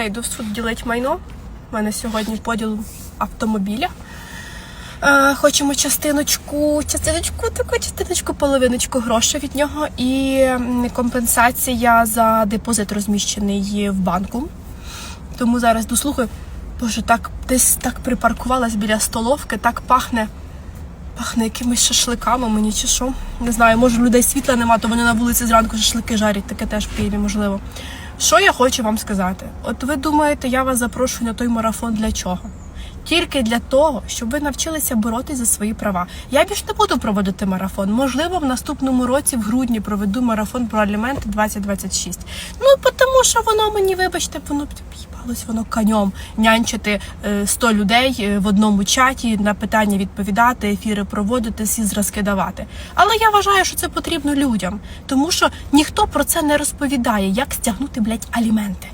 Все, йду в суд ділить майно. У мене сьогодні поділ автомобіля. Е, хочемо частиночку, частиночку, таку частиночку, половиночку грошей від нього і компенсація за депозит розміщений в банку. Тому зараз дослухаю. Боже, так десь так припаркувалась біля столовки, так пахне. Пахне якимись шашликами мені чи що. Не знаю, може людей світла нема, то вони на вулиці зранку шашлики жарять, таке теж в Києві можливо. Що я хочу вам сказати? От ви думаєте, я вас запрошую на той марафон для чого? Тільки для того, щоб ви навчилися боротися за свої права. Я більш не буду проводити марафон. Можливо, в наступному році, в грудні, проведу марафон про аліменти 2026. Ну, тому що воно мені, вибачте, воно їбалось воно каньом нянчити е, 100 людей е, в одному чаті, на питання відповідати, ефіри проводити, всі зразки давати. Але я вважаю, що це потрібно людям, тому що ніхто про це не розповідає, як стягнути, блядь, аліменти.